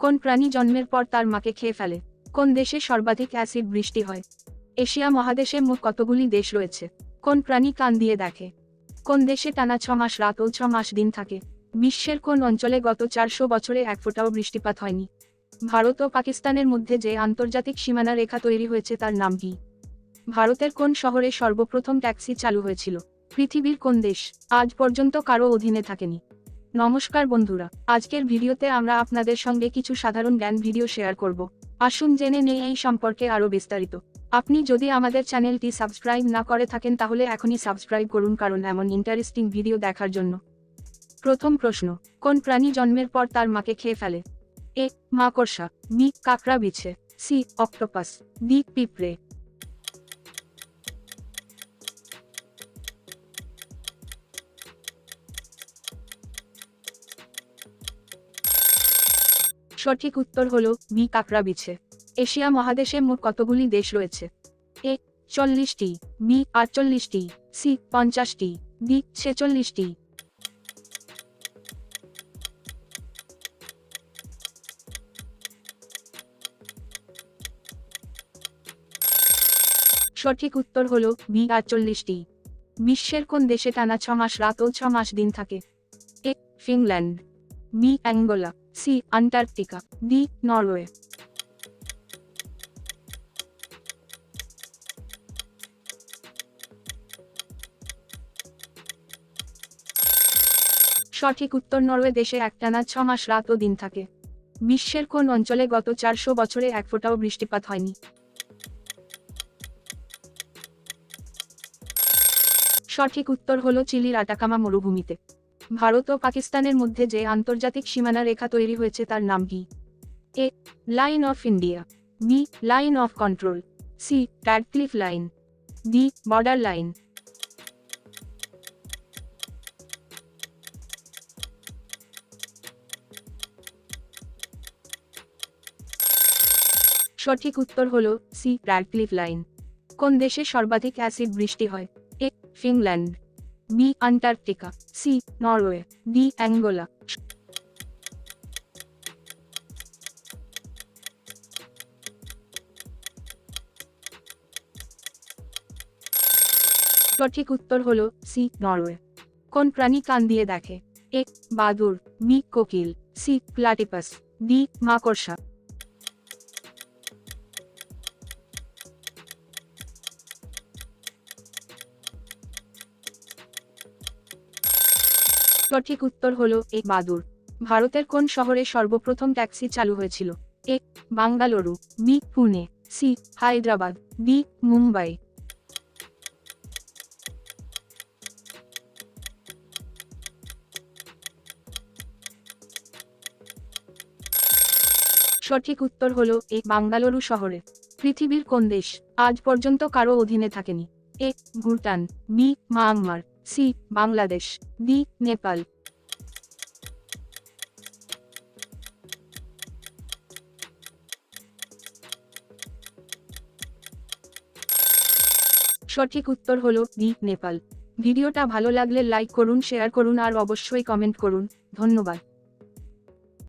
কোন প্রাণী জন্মের পর তার মাকে খেয়ে ফেলে? কোন দেশে সর্বাধিক অ্যাসিড বৃষ্টি হয়? এশিয়া মহাদেশে মোট কতগুলি দেশ রয়েছে? কোন প্রাণী কান দিয়ে দেখে? কোন দেশে টানা ছ মাস, রাত ও ছ মাস দিন থাকে? বিশ্বের কোন অঞ্চলে গত চারশো বছরে এক ফোঁটাও বৃষ্টিপাত হয়নি? ভারত ও পাকিস্তানের মধ্যে যে আন্তর্জাতিক সীমানা রেখা তৈরি হয়েছে তার নাম কি? ভারতের কোন শহরে সর্বপ্রথম ট্যাক্সি চালু হয়েছিল? পৃথিবীর কোন দেশ? আজ পর্যন্ত কারও অধীনে থাকেনি। নমস্কার বন্ধুরা, আজকের ভিডিওতে আমরা আপনাদের সঙ্গে কিছু সাধারণ জ্ঞান ভিডিও শেয়ার করব। আসুন জেনে নেই এই সম্পর্কে আরও বিস্তারিত। আপনি যদি আমাদের চ্যানেলটি সাবস্ক্রাইব না করে থাকেন তাহলে এখনই সাবস্ক্রাইব করুন কারণ এমন ইন্টারেস্টিং ভিডিও দেখার জন্য। প্রথম প্রশ্ন, কোন প্রাণী জন্মের পর তার মাকে খেয়ে ফেলে? এ মাকড়সা বি, কাঁকড়া বিছে, সি, অক্টোপাস, ডি, পিঁপড়ে। সঠিক উত্তর হল বি কাকড়া বিছে এশিয়া মহাদেশে মোট কতগুলি দেশ রয়েছে? এ, চল্লিশটি, বি, আটচল্লিশটি, সি, পঞ্চাশটি, ডি, ছেচল্লিশটি। সঠিক উত্তর হল বি, আটচল্লিশটি। বিশ্বের কোন দেশে টানা ছ মাস রাত ও ছ মাস দিন থাকে? A, Finland. B Angola C Antarctica D Norway সঠিক উত্তর নরওয়ে দেশে একটানা ছ মাস রাত ও দিন থাকে। বিশ্বের কোন অঞ্চলে গত চারশো বছরে এক ফোঁটাও বৃষ্টিপাত হয়নি। সঠিক উত্তর হল চিলির আটাকামা মরুভূমিতে। ভারত ও পাকিস্তানের মধ্যে যে আন্তর্জাতিক সীমানা রেখা তৈরি হয়েছে তার নাম কি? A, line of India. B, line of control. C Radcliffe line. D, border line. সঠিক উত্তর হল সি ট্যাডক্লিফ লাইন। কোন দেশে সর্বাধিক অ্যাসিড বৃষ্টি হয়? A, Finland. B Antarctica, C, Norway D Angola. সঠিক উত্তর হল সি, নরওয়ে। কোন প্রাণী কান দিয়ে দেখে? এ, বাদুর, বি, কোকিল, সি, প্লাটিপাস, ডি, মাকড়সা। সঠিক উত্তর হল এ বাদুর ভারতের কোন শহরে সর্বপ্রথম ট্যাক্সি চালু হয়েছিল? A, Bengaluru, B, Pune, C, Hyderabad, D, Mumbai. সঠিক উত্তর হল এ, বাঙ্গালুরু শহরে। পৃথিবীর কোন দেশ আজ পর্যন্ত কারও অধীনে থাকেনি? A, Bhutan, B, Myanmar. C, Bangladesh, D, Nepal. সঠিক উত্তর হল ডি, নেপাল। ভিডিওটা ভালো লাগলে লাইক করুন, শেয়ার করুন, আর অবশ্যই কমেন্ট করুন। ধন্যবাদ।